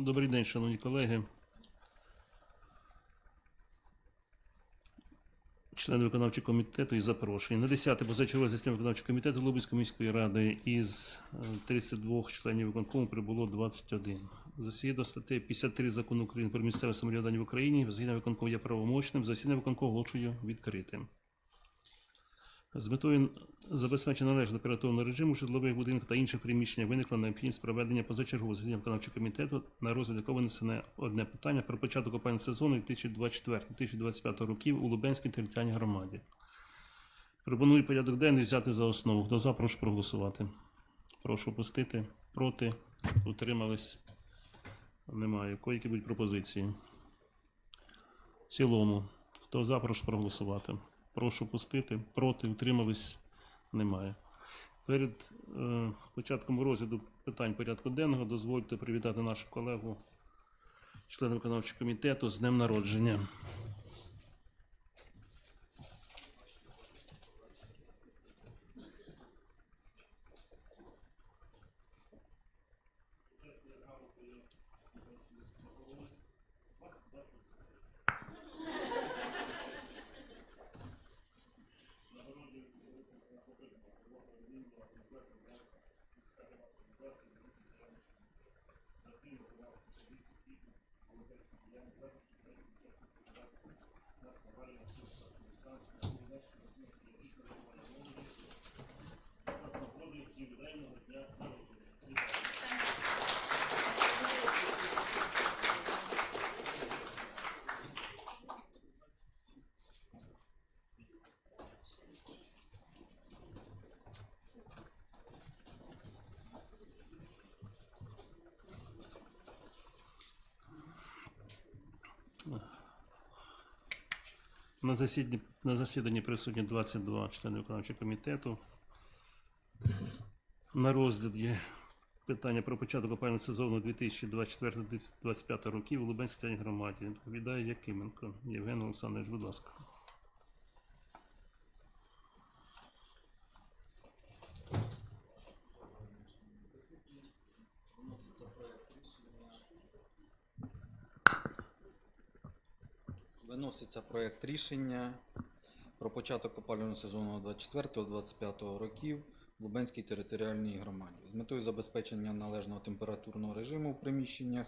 Добрий день, шановні колеги. Члени виконавчого комітету і запрошені. На 10 позачергове засідання виконавчого комітету Лубенської міської ради із е, 32 членів виконкому прибуло 21. Засідання статті 53 закону України про місцеве самоврядування в Україні. Засідання виконкому є правомочним. Засідання виконкому оголошую відкритим. З метою забезпечення належного оперативного режиму житлових будинках та інших приміщеннях виникла необхідність проведення позачергового засідання виконавчого комітету, на розгляд якого винесене одне питання про початок опального сезону 2024-2025 років у Лубенській територіальній громаді. Пропоную порядок денний взяти за основу. Хто за, прошу проголосувати. Прошу пустити. Проти. Утримались. Немає. Які будуть пропозиції? В цілому. Хто за, прошу проголосувати. Прошу пустити. Проти. Утримались. Немає. Перед е, початком розгляду питань порядку денного дозвольте привітати нашу колегу, члена виконавчого комітету з днем народження. Нас знаходить і людей На засіданні, на засіданні присутні 22 члени виконавчого комітету. На розгляді питання про початок опалювального сезону 2024-2025 років у Лубенській громаді. Відповідає Якименко. Євген Олександрович, будь ласка. Виноситься проект рішення про початок опалювального сезону 24-25 років в Лубенській територіальній громаді з метою забезпечення належного температурного режиму в приміщеннях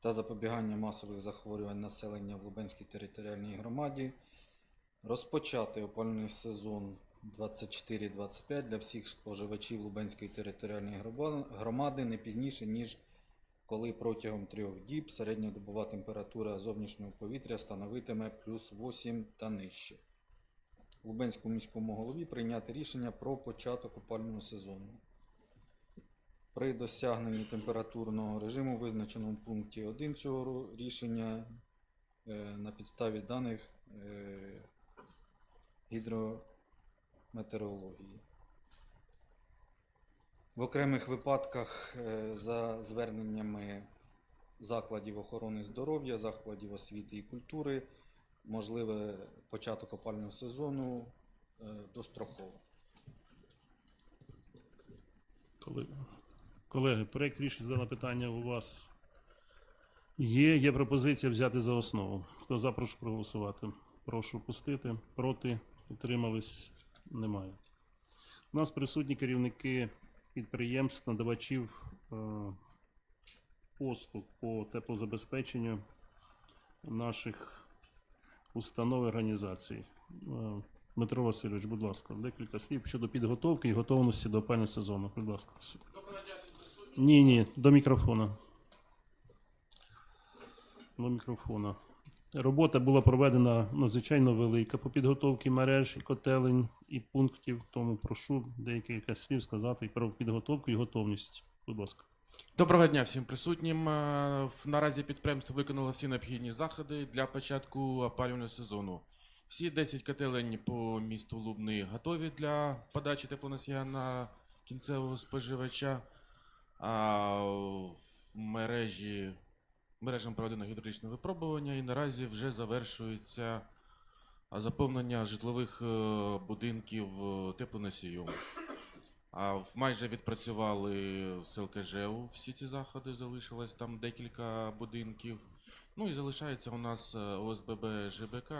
та запобігання масових захворювань населення в Лубенській територіальній громаді. Розпочати опалювальний сезон 24-25 для всіх споживачів Лубенської територіальної громади не пізніше, ніж коли протягом трьох діб середньодобова температура зовнішнього повітря становитиме плюс 8 та нижче. Лубенському міському голові прийняти рішення про початок опалювального сезону. При досягненні температурного режиму, визначеному в пункті 1 цього рішення, е, на підставі даних е, гідрометеорології. В окремих випадках е, за зверненнями закладів охорони здоров'я, закладів освіти і культури можливе початок опального сезону е, достроково. Колеги, проєкт рішення з питання у вас є. Є пропозиція взяти за основу. Хто за, прошу проголосувати. Прошу пустити. Проти. Утримались. Немає. У нас присутні керівники підприємств, надавачів е, послуг по теплозабезпеченню наших установ і організацій. Е, Дмитро Васильович, будь ласка, декілька слів щодо підготовки і готовності до опального сезону. Будь ласка. Ні, ні, до мікрофона. До мікрофона. Робота була проведена надзвичайно велика по підготовці мереж, і котелень і пунктів. Тому прошу декілька слів сказати про підготовку і готовність. Будь ласка. Доброго дня всім присутнім. Е, Наразі підприємство виконало всі необхідні заходи для початку опалювального сезону. Всі 10 котелень по місту Лубни готові для подачі теплоносія на кінцевого споживача. А в мережі мережам проведено гідравлічне випробування і наразі вже завершується заповнення житлових е, будинків е, теплоносієм. А майже відпрацювали з ЛКЖУ всі ці заходи, залишилось там декілька будинків. Ну і залишається у нас е, ОСББ ЖБК,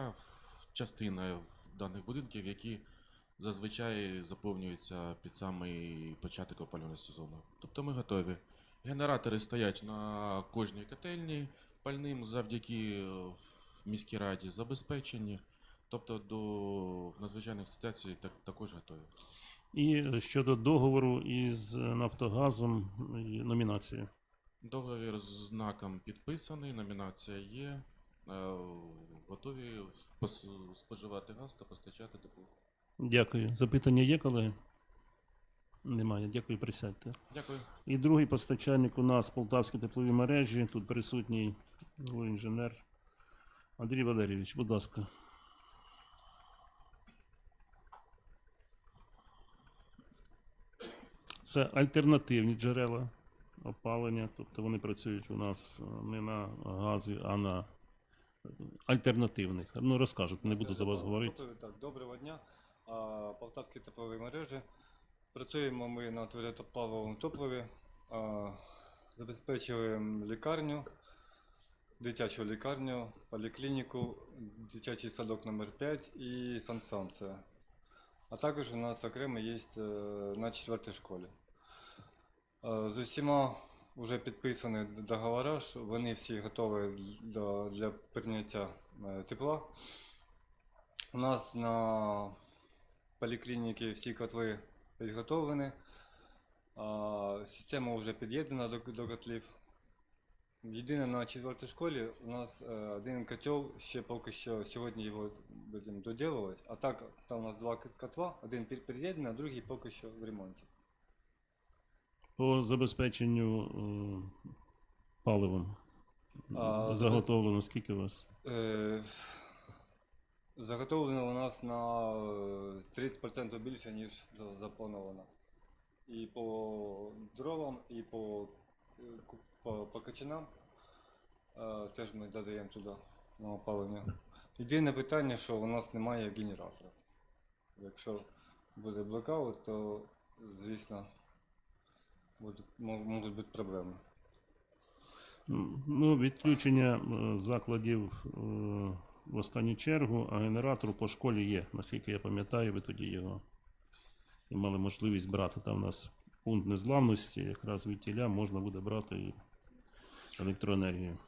частина даних будинків, які зазвичай заповнюються під самий початок опалювального сезону. Тобто ми готові. Генератори стоять на кожній котельні пальним завдяки е, в міській раді забезпечені. Тобто до надзвичайних ситуацій так, також готові. І щодо договору із Нафтогазом і номінації. Договір з знаком підписаний, номінація є. е, Готові споживати газ та постачати тепло. Дякую. Запитання є, колеги? Немає. Дякую, присядьте. Дякую. І другий постачальник у нас Полтавські теплові мережі. Тут присутній інженер Андрій Валерійович, будь ласка. Це альтернативні джерела опалення, тобто вони працюють у нас е, не на газі, а на альтернативних. Ну, розкажете, не буду за вас говорити. Так, доброго дня. Полтавські теплові мережі. Працюємо ми на твердопаливовому топливі. А, Забезпечили лікарню, дитячу лікарню, поліклініку, дитячий садок номер 5 і санстанція. А також у нас окремо є е, на четвертій школі. Е, З усіма вже підписані договори, вони всі готові для, для прийняття е, тепла. У нас на поліклініці всі котли підготовлені. Система вже під'єднана до, до котлів. Єдине на четвертій школі у нас е, один котел, ще поки що сьогодні його будемо доділувати. А так там у нас два котла, один під- під'єднаний, а другий поки що в ремонті. По забезпеченню е, паливом. А, Заготовлено, скільки у вас? Е, Заготовлено у нас на е, 30% більше, ніж заплановано. І по дровам, і по, е, по, по качанам е, теж ми додаємо туди на опалення. Єдине питання, що у нас немає генератора. Якщо буде блокаут, то, звісно, будуть, можуть бути проблеми. Ну, відключення е, закладів е, в останню чергу, а генератор по школі є. Наскільки я пам'ятаю, ви тоді його і мали можливість брати. Там у нас пункт незламності, якраз від тіля можна буде брати і електроенергію.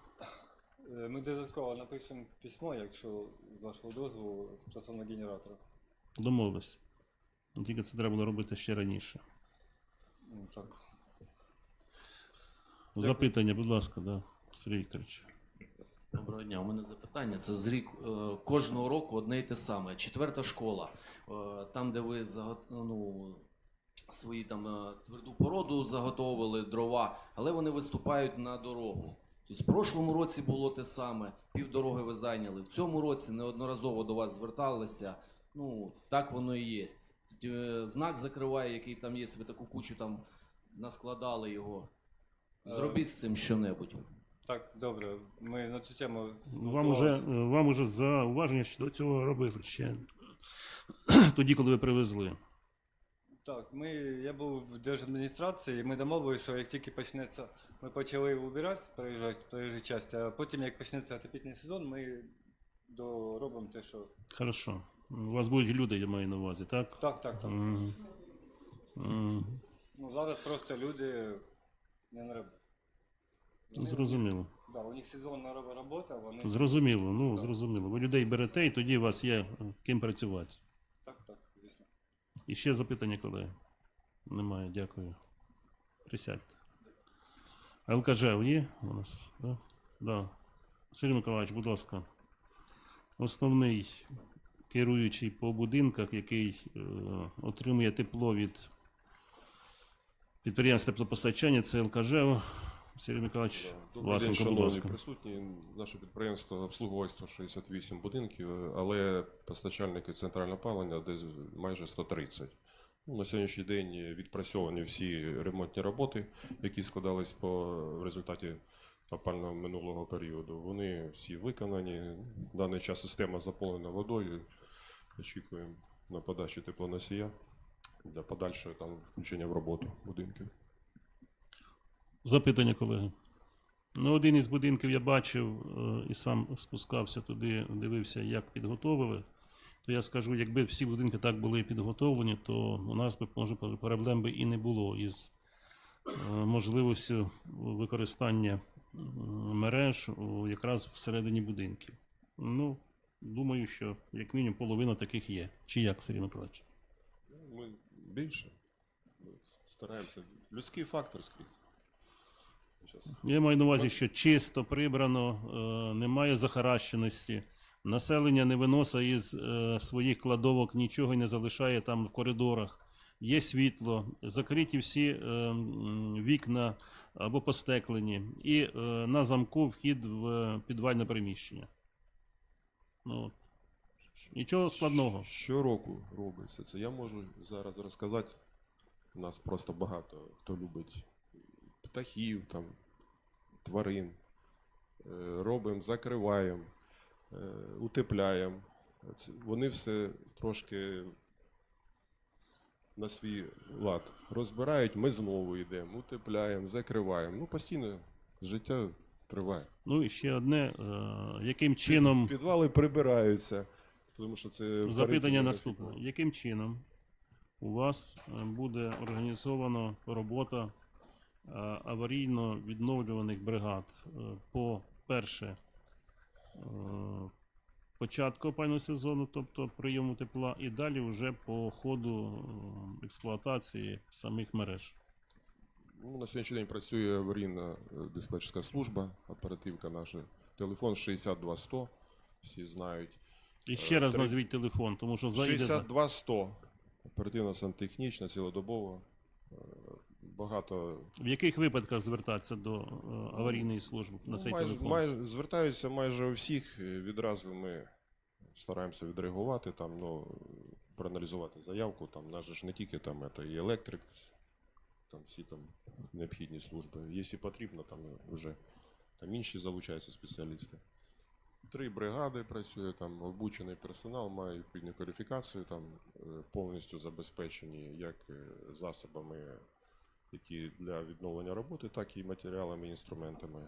Е, Ми додатково напишемо письмо, якщо з вашого дозволу, стосовно генератора. Домовились. Ну, Тільки це треба було робити ще раніше. Ну, Так. Запитання, будь ласка, да, Сергій Вікторович. Доброго дня. У мене запитання. Це з рік е, кожного року одне й те саме. Четверта школа. Е, Там, де ви ну, свої там е, тверду породу заготовили, дрова, але вони виступають на дорогу. Тобто в прошлому році було те саме, півдороги ви зайняли. В цьому році неодноразово до вас зверталися. Ну, так воно і є. Знак закриває, який там є, ви таку кучу там наскладали його. Зробіть з цим що-небудь. Так, добре. Ми на цю тему Вам уже, е, вам уже зауваження щодо цього робили ще тоді, коли ви привезли. Так, ми, я був в держадміністрації, і ми домовилися, що як тільки почнеться, ми почали вибирати проїжджати проїжджі частини, а потім, як почнеться отопітний сезон, ми доробимо те, що. Хорошо. У вас будуть люди, я маю на увазі, так? Так, так, так. Мгм. Мгм. Ну зараз просто люди не на роботі. Вони- Зрозуміло. Да, у них сезонна робота, вони. Зрозуміло, ну Так. зрозуміло. Ви людей берете, і тоді у вас є е, ким працювати. Так, так, звісно. І ще запитання, колеги? Немає, дякую. Присядьте. ЛКЖ є у нас? Да? Да. Сергій Миколаївич, будь ласка. Основний керуючий по будинках, який е, отримує тепло від підприємств теплопостачання, це ЛКЖ. Сергій Миколаївич, будь шановні присутні. Наше підприємство обслуговує 168 будинків, але постачальники центрального опалення десь майже 130. Ну, на сьогоднішній день відпрацьовані всі ремонтні роботи, які складались по в результаті опального минулого періоду. Вони всі виконані. В даний час система заповнена водою. Очікуємо на подачу теплоносія. для подальшого там включення в роботу будинків. Запитання, колеги. Ну, один із будинків я бачив е, і сам спускався туди, дивився, як підготовили. То я скажу, якби всі будинки так були підготовлені, то у нас би може проблем би і не було із е, можливістю використання мереж якраз всередині будинків. Ну, думаю, що як мінімум половина таких є. Чи як, Сергій Миколаївич? Ми більше стараємося. Людський фактор скрізь. Я маю на увазі, що чисто прибрано, е, немає захаращеності. Населення не виносить із е, своїх кладовок нічого не залишає там в коридорах. Є світло, закриті всі е, вікна або постеклені, і на замку вхід в підвальне приміщення. Ну, нічого складного. Щороку робиться це. Я можу зараз розказати. У нас просто багато хто любить птахів, там, тварин. Е, Робимо, закриваємо, е, утепляємо. Вони все трошки на свій лад розбирають, ми знову йдемо, утепляємо, закриваємо. Ну, постійно життя триває. Ну і ще одне, е, яким чином. Підвали прибираються, тому що це Запитання наступне. Яким чином у вас буде організовано робота е, аварійно відновлюваних бригад е, по перше е, початку опального сезону, тобто прийому тепла, і далі вже по ходу експлуатації самих мереж? Ну, на сьогоднішній день працює аварійна диспетчерська служба, оперативка наша. Телефон 62100, всі знають. І ще раз Три- назвіть телефон, тому що зайде. за- 62100. Оперативно сантехнічна, цілодобово. Багато В яких випадках звертатися до е, аварійної служби на ну, цей майже, телефон? майже, звертаються майже у всіх. е, Відразу ми стараємося відреагувати, там, ну, проаналізувати заявку. Там, нас ж не тільки там, це і електрик, там всі там необхідні служби. Якщо потрібно, там вже там інші залучаються спеціалісти. Три бригади працює, там обучений персонал, має відповідну кваліфікацію, там е, повністю забезпечені як засобами, які для відновлення роботи, так і матеріалами, і інструментами.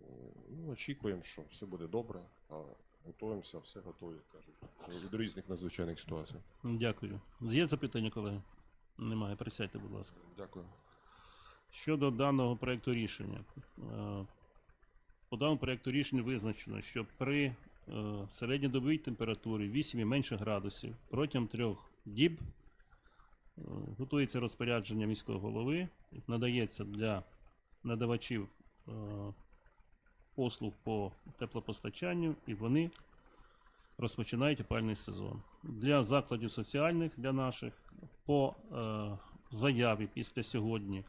Е, Ну, очікуємо, що все буде добре, а готуємося, все готові, як кажуть, від різних надзвичайних ситуацій. Дякую. Є запитання, колеги? Немає. Присядьте, будь ласка. Дякую. Щодо даного проекту рішення. Е, По даному проекту рішення визначено, що при е, середньодобовій температурі 8 і менше градусів протягом трьох діб готується розпорядження міського голови, надається для надавачів е, послуг по теплопостачанню, і вони розпочинають опальний сезон. Для закладів соціальних, для наших, по е, заяві після сьогодні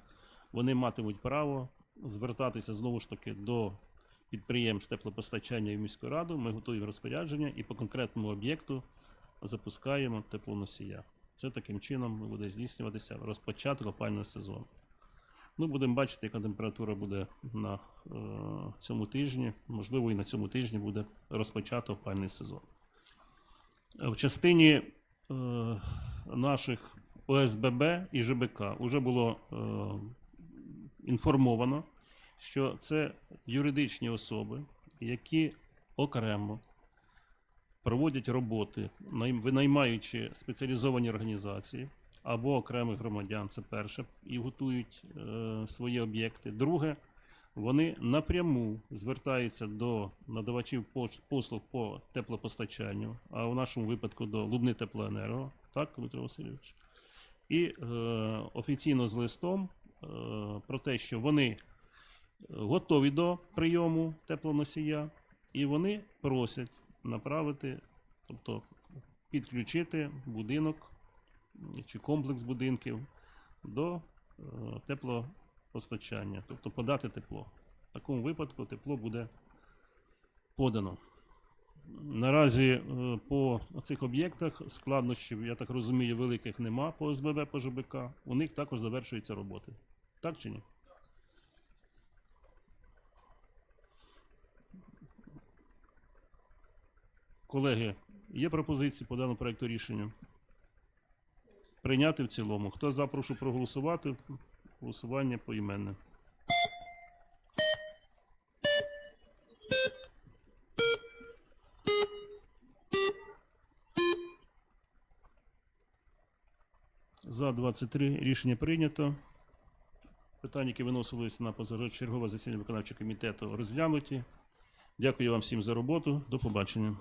вони матимуть право звертатися знову ж таки до підприємств теплопостачання і міську раду. Ми готуємо розпорядження і по конкретному об'єкту запускаємо теплоносія. Це таким чином буде здійснюватися розпочаток опального сезону. Ну, будемо бачити, яка температура буде на е, цьому тижні. Можливо, і на цьому тижні буде розпочато опальний сезон. Е, В частині е, наших ОСББ і ЖБК вже було е, інформовано, що це юридичні особи, які окремо проводять роботи, найм- винаймаючи спеціалізовані організації або окремих громадян, це перше, і готують е, свої об'єкти. Друге, вони напряму звертаються до надавачів послуг по теплопостачанню, а у нашому випадку до Лубни Теплоенерго, так, Дмитро Васильович? І е, офіційно з листом е, про те, що вони готові до прийому теплоносія, і вони просять направити, тобто підключити будинок чи комплекс будинків до е, теплопостачання, тобто подати тепло. В такому випадку тепло буде подано. Наразі е, по цих об'єктах складнощів, я так розумію, великих нема по СББ, по ЖБК. У них також завершуються роботи. Так чи ні? Колеги, є пропозиції по даному проекту рішення? прийняти в цілому. Хто за, прошу проголосувати. Голосування поіменне. За 23 рішення прийнято. Питання, які виносились на позачергове засідання виконавчого комітету, розглянуті. Дякую вам всім за роботу. До побачення.